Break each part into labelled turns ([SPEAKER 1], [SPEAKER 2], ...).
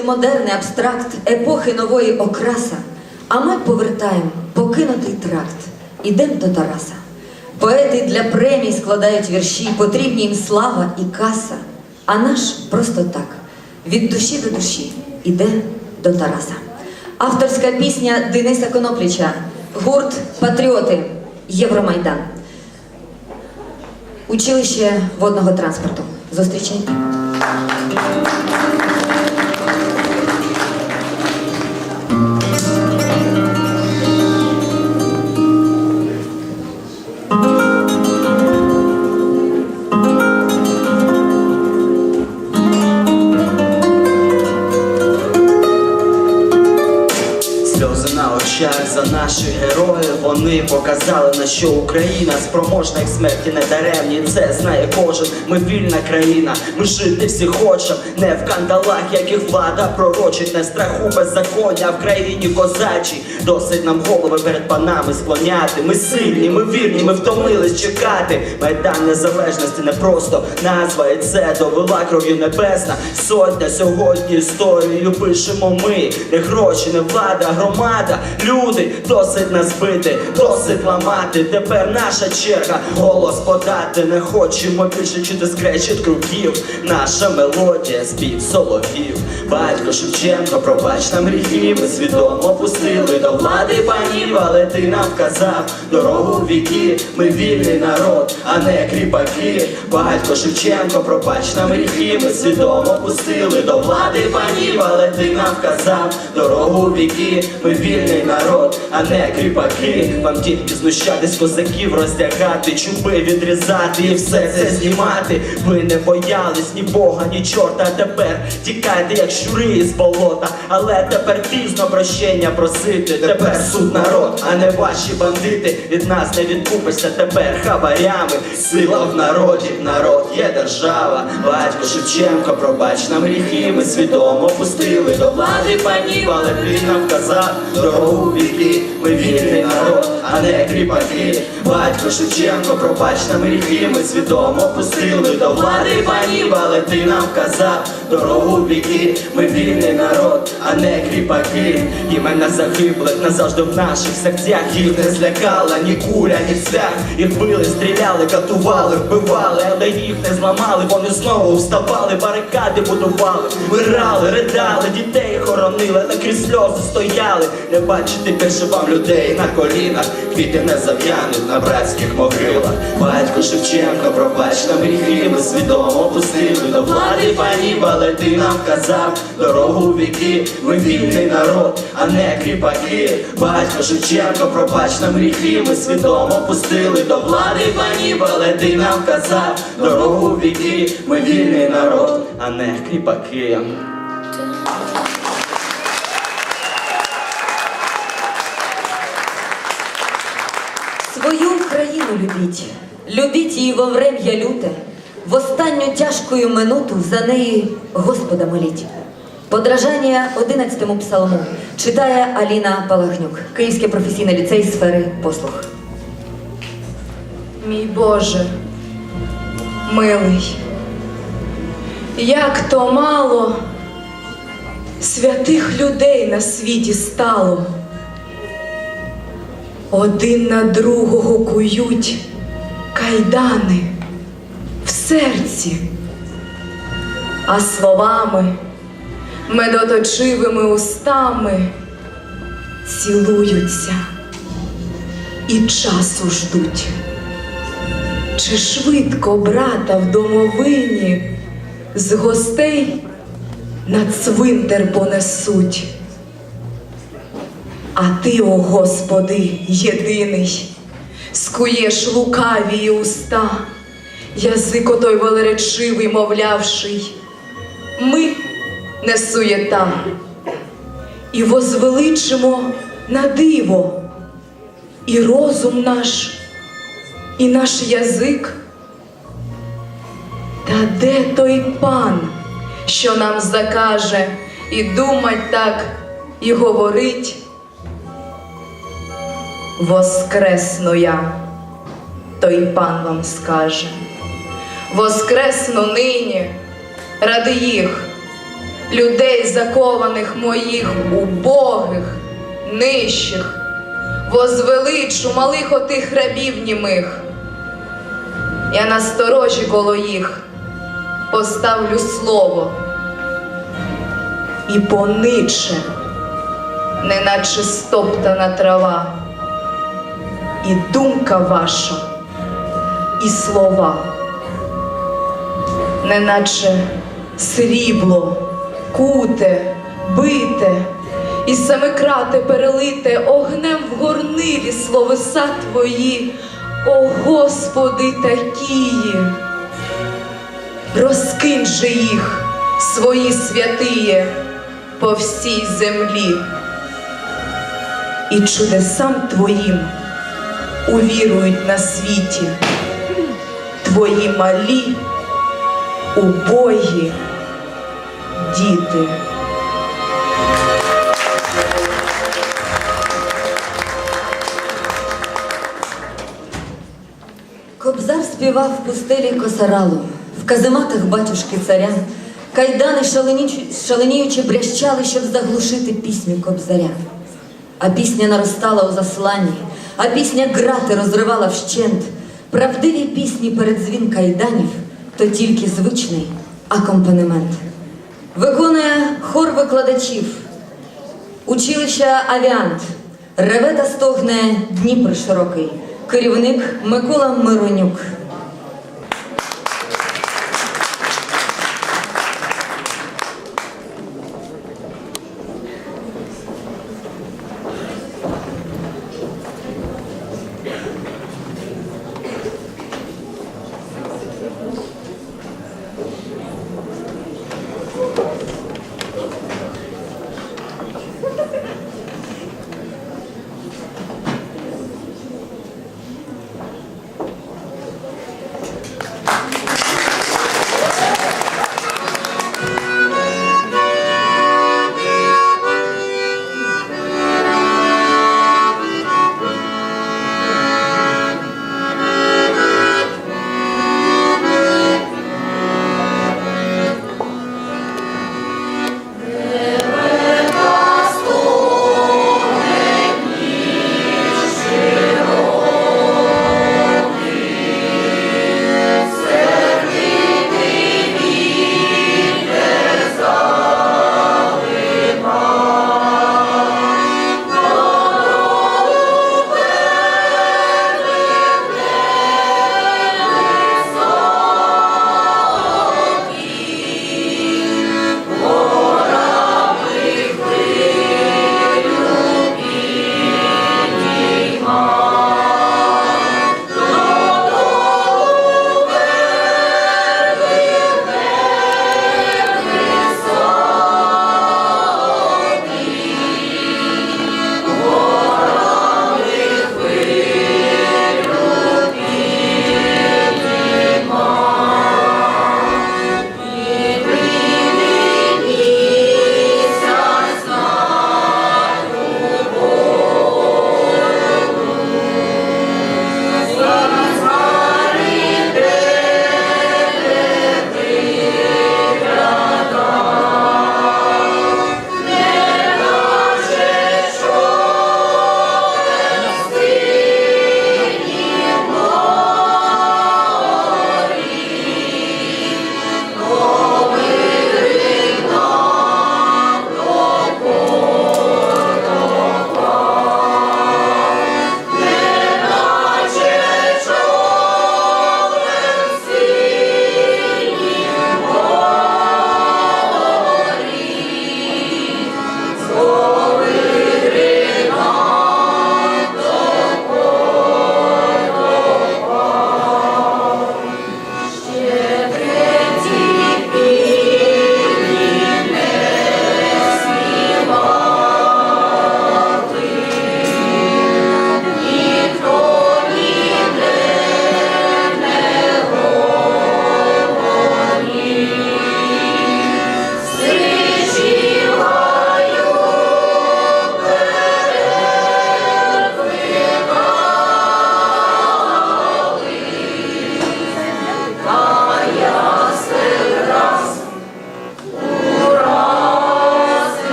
[SPEAKER 1] модерний абстракт епохи нової окраса, а ми повертаємо покинутий тракт. Ідем до Тараса. Поети для премій складають вірші, потрібні їм слава і каса. А наш просто так, від душі до душі, іде до Тараса. Авторська пісня Дениса Конопліча, гурт Патріоти, Євромайдан. Училище водного транспорту. Зустрічайте.
[SPEAKER 2] На за наших героїв Вони показали на що Україна спроможна як смерті не даремні. Це знає кожен. Ми вільна країна. Ми жити всі хочем, не в кандалах, яких влада пророчить, не страху беззаконня, в країні козачій. Досить нам голови перед панами склоняти. Ми сильні, ми вірні, ми втомились чекати. Майдан незалежності не просто назва, і це довела кров'ю небесна. Сотня сьогодні історію пишемо ми. Не гроші, не влада, громада. Люди, досить нас бити, досить ламати. Тепер наша черга голос подати. Не хочемо більше чути скречет круків. Наша мелодія, спів соловів. Батько Шевченко, пробач нам гріхи, ми свідомо пустили до влади панів, але ти нам вказав дорогу в віки. Ми вільний народ, а не кріпаки. Батько Шевченко, пробач нам гріхи, ми свідомо пустили до влади панів, але ти нам вказав дорогу в віки. Ми вільний народ, а не кріпаки. Вам тільки знущатись козаків, роздягати, чуби відрізати і все це знімати. Ви не боялись ні Бога, ні чорта. А тепер тікайте, як щури із болота. Але тепер пізно прощення просити. Тепер суд народ, а не ваші бандити. Від нас не відкупишся тепер хабарями. Сила в народі, народ є держава. Батько Шевченко, пробач нам гріхи. Ми свідомо пустили до влади панів, але ти нам казав дорогу віки. Ми вільний народ, а не кріпаки. Батько Шевченко, пробач нам гріхи. Ми свідомо пустили до влади панів, але ти нам казав дорогу в віки. Ми вільний народ, а не кріпаки. Імена загиблих назавжди в наших серцях. Їх не злякала ні куля, ні цвях. Їх били, стріляли, катували, вбивали, але їх не зламали. Вони знову вставали, барикади будували, вмирали, ридали, дітей хоронили, але крізь сльози стояли. Не бачити більше вам людей на колінах. Квіти не зав'януть на братських могилах. Батько Шевченко, пробач нам гріхи, ми свідомо пустили до влади панів, але ти нам казав дорогу в віки. Ми вільний народ, а не кріпаки. Батько Шевченко, пробач нам гріхи, ми свідомо пустили до влади панів, але ти нам казав дорогу в віки. Ми вільний народ, а не кріпаки.
[SPEAKER 1] Свою країну любіть, любіть її во врем'я люте, в останню тяжкою минуту за неї Господа моліть. Подражання 11 псалму читає Аліна Палагнюк, Київський професійний ліцей сфери послуг.
[SPEAKER 3] Мій Боже, милий, як то мало святих людей на світі стало. Один на другого кують кайдани серці, а словами, медоточивими устами цілуються і часу ждуть. Чи швидко брата в домовині з гостей на цвинтар понесуть? А ти, о Господи, єдиний, скуєш лукаві уста, язик отой велеречивий, мовлявший, ми не суєта, і возвеличимо на диво, і розум наш і наш язик. Та де той пан, що нам закаже і думать так, і говорить? Воскресну я, той пан вам скаже. Воскресну нині ради їх, людей, закованих моїх, убогих, нижчих, возвеличу малих отих рабів німих. Я на сторожі коло їх поставлю слово. І пониче, неначе стоптана трава, і думка ваша, і слова, неначе срібло, куте, бите, і семикрате перелите огнем в горнилі словеса твої, о Господи такії. Розкинь же їх, свої святиє, по всій землі. І чудесам твоїм увірують на світі твої малі, убогі діти.
[SPEAKER 1] Кобзар співав в пустелі косаралу, в казематах батюшки царя. Кайдани шаленіючи- брящали, щоб заглушити пісню кобзаря. А пісня наростала у засланні, а пісня грати розривала вщент. Правдиві пісні перед дзвін кайданів то тільки звичний акомпанемент. Виконує хор викладачів, Училища Авіант. Реве та стогне Дніпр широкий. Керівник Микола Миронюк.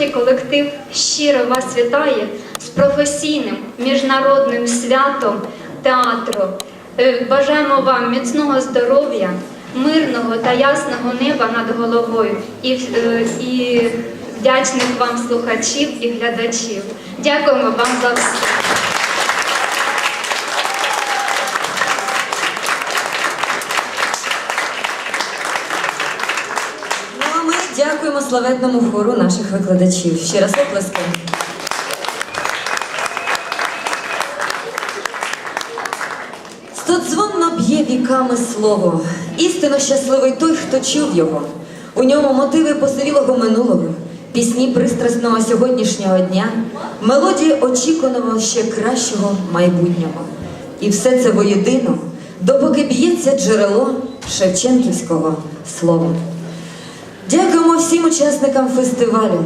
[SPEAKER 4] Творчий колектив щиро вас вітає з професійним міжнародним святом театру. Е, Бажаємо вам міцного здоров'я, мирного та ясного неба над головою і, е, і вдячних вам слухачів і глядачів. Дякуємо вам за все.
[SPEAKER 1] Славетному хору наших викладачів. Ще раз оплески. Стодзвонно б'є віками слово. Істинно щасливий той, хто чув його. У ньому мотиви посивілого минулого, пісні пристрасного сьогоднішнього дня, мелодії очікуваного ще кращого майбутнього. І все це воєдино, допоки б'ється джерело Шевченківського слова. Дякуємо всім учасникам фестивалю.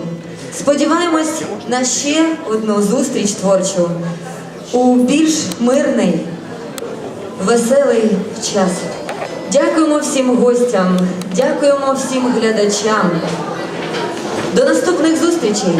[SPEAKER 1] Сподіваємось на ще одну зустріч творчу у більш мирний, веселий час. Дякуємо всім гостям, дякуємо всім глядачам. До наступних зустрічей!